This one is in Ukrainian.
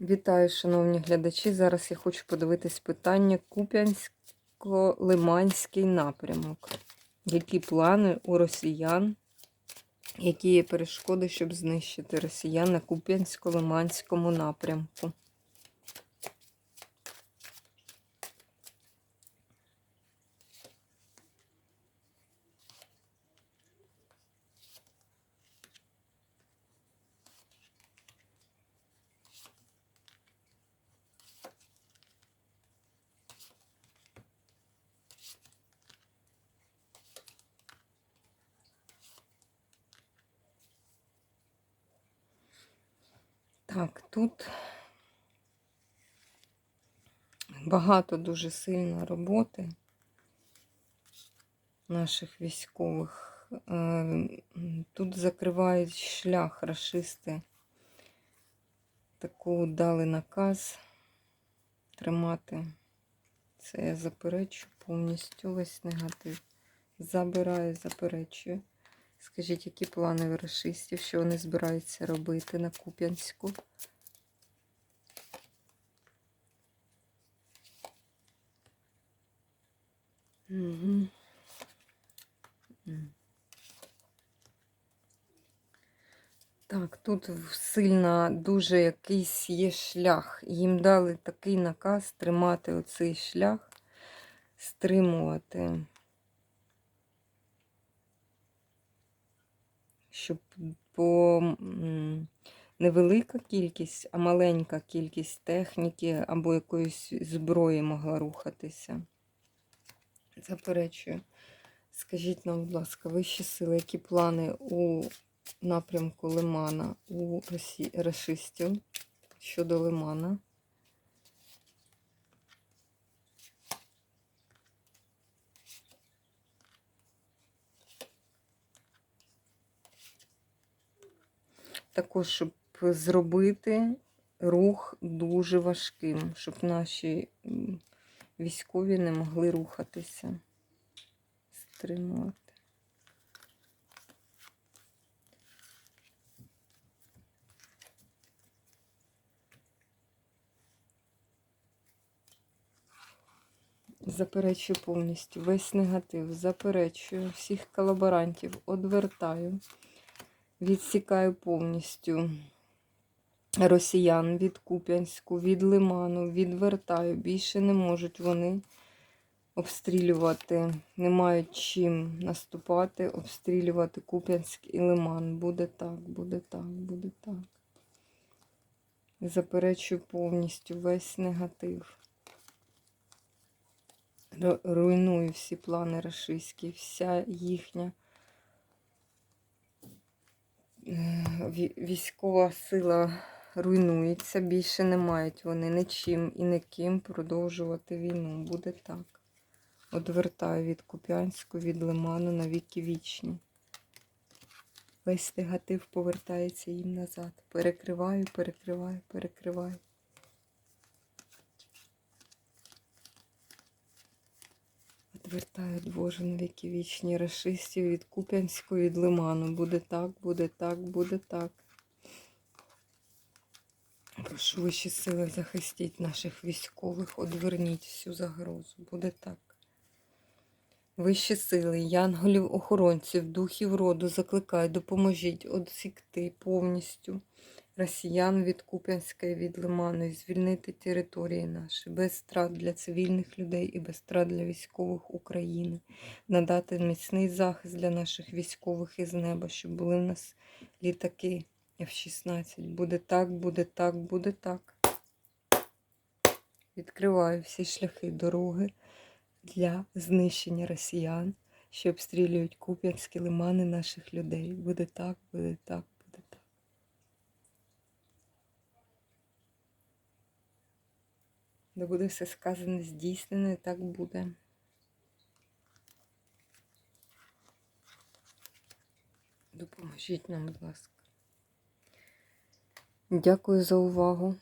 Вітаю, шановні глядачі. Зараз я хочу подивитись питання Куп'янсько-Лиманський напрямок. Які плани у росіян? Які є перешкоди, щоб знищити росіян на Куп'янсько-Лиманському напрямку? Так, тут багато дуже сильно роботи наших військових. Е, Тут закривають шлях рашисти. Таку дали наказ тримати. Це я заперечу повністю весь негатив. Забираю, заперечую. Скажіть, які плани в що вони збираються робити на Куп'янську? Так, тут сильно дуже якийсь є шлях. Їм дали такий наказ тримати оцей шлях, стримувати. Щоб по невелика кількість, а маленька кількість техніки або якоїсь зброї могла рухатися. Заперечую. Скажіть нам, будь ласка, вищі сили, які плани у напрямку Лимана у Росі... расистів щодо Лимана? Також, щоб зробити рух дуже важким, щоб наші військові не могли рухатися, стримувати. Заперечую повністю весь негатив, заперечую всіх колаборантів, одвертаю відсікаю повністю росіян від Куп'янську, від Лиману, відвертаю. Більше не можуть вони обстрілювати, не мають чим наступати, обстрілювати Куп'янськ і Лиман. Буде так, буде так, буде так. Заперечую повністю весь негатив. Руйную всі плани рашистські, вся їхня. Військова сила руйнується, більше не мають вони нічим і ніким продовжувати війну. Буде так. Одвертаю від Куп'янську, від Лиману на віки вічні. Весь негатив повертається їм назад. Перекриваю, перекриваю, перекриваю. Відвертаю Боже віки вічні расистів від Куп'янського, від Лиману. Буде так, буде так, буде так. Прошу вищі сили захистіть наших військових, одверніть всю загрозу. Буде так. Вищі сили, янголів, охоронців, духів роду закликаю, допоможіть одсікти повністю росіян від Куп'янська і від Лиману і звільнити території наші без страт для цивільних людей і без страт для військових України, надати міцний захист для наших військових із неба, щоб були в нас літаки F-16. Буде так, буде так, буде так. Відкриваю всі шляхи дороги для знищення росіян, що обстрілюють Куп'янські лимани наших людей. Буде так, буде так. Де буде все сказане, здійснене, так буде. Допоможіть нам, будь ласка. Дякую за увагу.